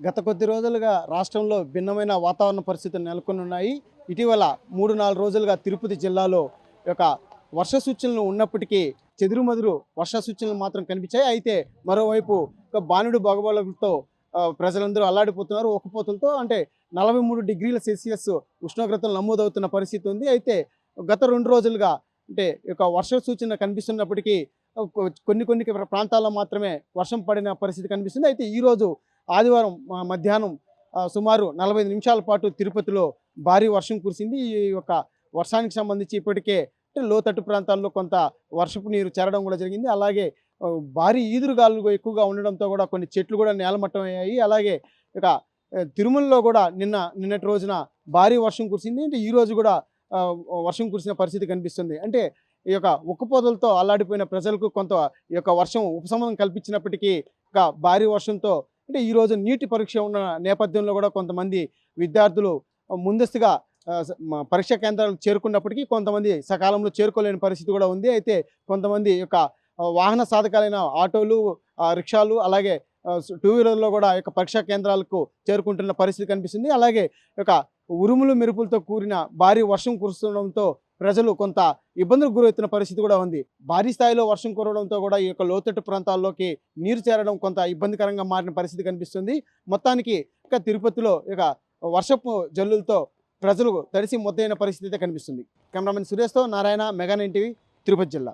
గత కొద్ది రోజులుగా రాష్ట్రంలో భిన్నమైన వాతావరణ పరిస్థితులు నెలకొని ఉన్నాయి. ఇటీవల మూడు నాలుగు రోజులుగా తిరుపతి జిల్లాలో యొక్క వర్ష సూచనలు ఉన్నప్పటికీ చెదురుమదురు వర్ష సూచనలు మాత్రం కనిపించాయి. అయితే మరోవైపు ఒక బాణుడు భగబోళతో ప్రజలందరూ అల్లాడిపోతున్నారు. ఒకపోతులతో అంటే నలభై మూడు డిగ్రీల సెల్సియస్ ఉష్ణోగ్రతలు నమోదవుతున్న పరిస్థితి ఉంది. అయితే గత రెండు రోజులుగా అంటే యొక్క వర్ష సూచన కనిపిస్తున్నప్పటికీ కొన్ని కొన్ని ప్రాంతాల్లో మాత్రమే వర్షం పడిన పరిస్థితి కనిపిస్తుంది. అయితే ఈరోజు ఆదివారం మధ్యాహ్నం సుమారు నలభై నిమిషాల పాటు తిరుపతిలో భారీ వర్షం కురిసింది. ఈ యొక్క వర్షానికి సంబంధించి ఇప్పటికే అంటే లోతట్టు ప్రాంతాల్లో కొంత వర్షపు నీరు చేరడం కూడా జరిగింది. అలాగే భారీ ఈదురుగాలు ఎక్కువగా ఉండడంతో కూడా కొన్ని చెట్లు కూడా నేలమట్టం అయ్యాయి అలాగే ఇక తిరుమలలో కూడా నిన్న నిన్నటి రోజున భారీ వర్షం కురిసింది. అంటే ఈరోజు కూడా వర్షం కురిసిన పరిస్థితి కనిపిస్తుంది. అంటే ఈ యొక్క ఉక్కపోతలతో అల్లాడిపోయిన ప్రజలకు కొంత ఈ యొక్క వర్షం ఉపశమనం కల్పించినప్పటికీ ఇక భారీ వర్షంతో అంటే ఈ రోజు నీటి పరీక్ష ఉన్న నేపథ్యంలో కూడా కొంతమంది విద్యార్థులు ముందస్తుగా పరీక్షా కేంద్రాలు చేరుకున్నప్పటికీ కొంతమంది సకాలంలో చేరుకోలేని పరిస్థితి కూడా ఉంది. అయితే కొంతమంది యొక్క వాహన సాధకాలైన ఆటోలు రిక్షాలు అలాగే టూ వీలర్లో కూడా యొక్క పరీక్షా కేంద్రాలకు చేరుకుంటున్న పరిస్థితి కనిపిస్తుంది. అలాగే ఒక యొక్క ఉరుములు మెరుపులతో కూడిన భారీ వర్షం కురుస్తుండడంతో ప్రజలు కొంత ఇబ్బందులకు గురవుతున్న పరిస్థితి కూడా ఉంది. భారీ స్థాయిలో వర్షం కురవడంతో కూడా ఈ యొక్క లోతట్టు ప్రాంతాల్లోకి నీరు చేరడం కొంత ఇబ్బందికరంగా మారిన పరిస్థితి కనిపిస్తుంది. మొత్తానికి ఇక తిరుపతిలో ఇక వర్షపు జల్లులతో ప్రజలు తడిసి ముద్దయిన పరిస్థితి అయితే కనిపిస్తుంది. కెమెరామెన్ సురేష్తో నారాయణ మెగా నైన్ తిరుపతి జిల్లా.